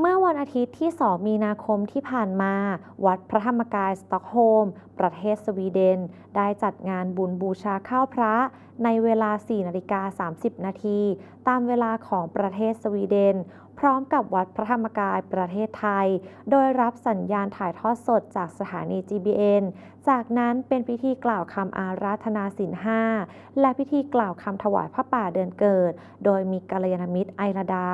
เมื่อวันอาทิตย์ที่ 2 มีนาคมที่ผ่านมา วัดพระธรรมกายสต็อกโฮม ประเทศสวีเดน ได้จัดงานบุญบูชาข้าวพระ ในเวลา 4 นาฬิกา 30 นาที ตามเวลาของประเทศสวีเดน พร้อมกับวัดพระธรรมกายประเทศไทย โดยรับสัญญาณถ่ายทอดสดจากสถานี GBN จากนั้นเป็นพิธีกล่าวคำอาราธนาศีลห้าและพิธีกล่าวคำถวายพระป่าเดือนเกิด โดยมีกัลยาณมิตรไอรดา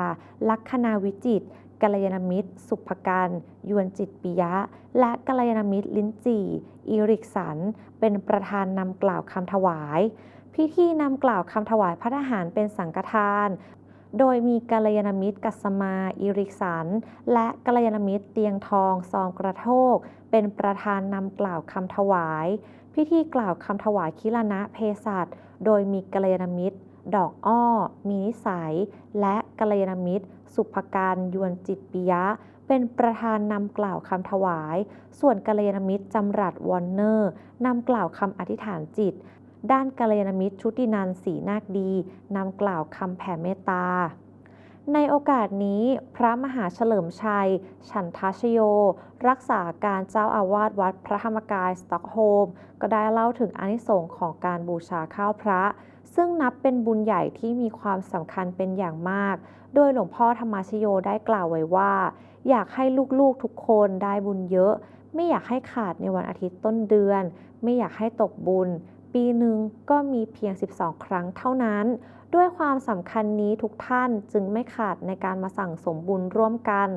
ลัคนาวิจิต กัลยาณมิตร สุภกันยวนจิตปิยะ และกัลยาณมิตรลิ้นจี่อีริกสัน เป็นประธานนำกล่าวคำถวาย พิธีนำกล่าวคำถวายพระทหารเป็นสังฆทาน โดยมีกัลยาณมิตรกัสมาอิริกสัน และกัลยาณมิตรเตียงทองซองกระโทก เป็นประธานนำกล่าวคำถวาย พิธีกล่าวคำถวายคิรณะเพศัตโดยมีกัลยาณมิตร ดอกอ้อ มีนิสัย และกัลยาณมิตร สุภการยวนจิตปิยะ เป็นประธานนำกล่าวคำถวาย ส่วนกัลยาณมิตรจำรัดวอนเนอร์นำกล่าวคำอธิษฐานจิต ด้านกัลยาณมิตรชุตินันสีนาคดีนำกล่าวคำแผ่เมตตา ในโอกาสนี้พระมหาเฉลิมชัย ฉันทชโย รักษาการเจ้าอาวาสวัดพระธรรมกายสต็อกโฮม ก็ได้เล่าถึงอนิสงส์ของการบูชาข้าวพระ ซึ่งนับเป็นบุญใหญ่ที่มีความสำคัญเป็นอย่างมาก โดยหลวงพ่อธรรมชโยได้กล่าวไว้ว่า อยากให้ลูกๆทุกคนได้บุญเยอะ ไม่อยากให้ขาดในวันอาทิตย์ต้นเดือน ไม่อยากให้ตกบุญ ปีหนึ่งก็มีเพียง 12 ครั้งเท่านั้น ด้วยความสำคัญนี้ทุกท่านจึงไม่ขาดในการมาสั่งสมบุญร่วมกัน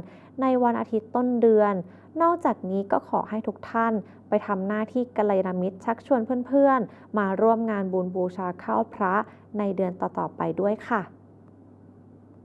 ในวันอาทิตย์ต้นเดือน นอกจากนี้ก็ขอให้ทุกท่านไปทำหน้าที่กัลยาณมิตรชักชวนเพื่อนๆ มาร่วมงานบุญบูชาข้าวพระในเดือนต่อๆไปด้วยค่ะ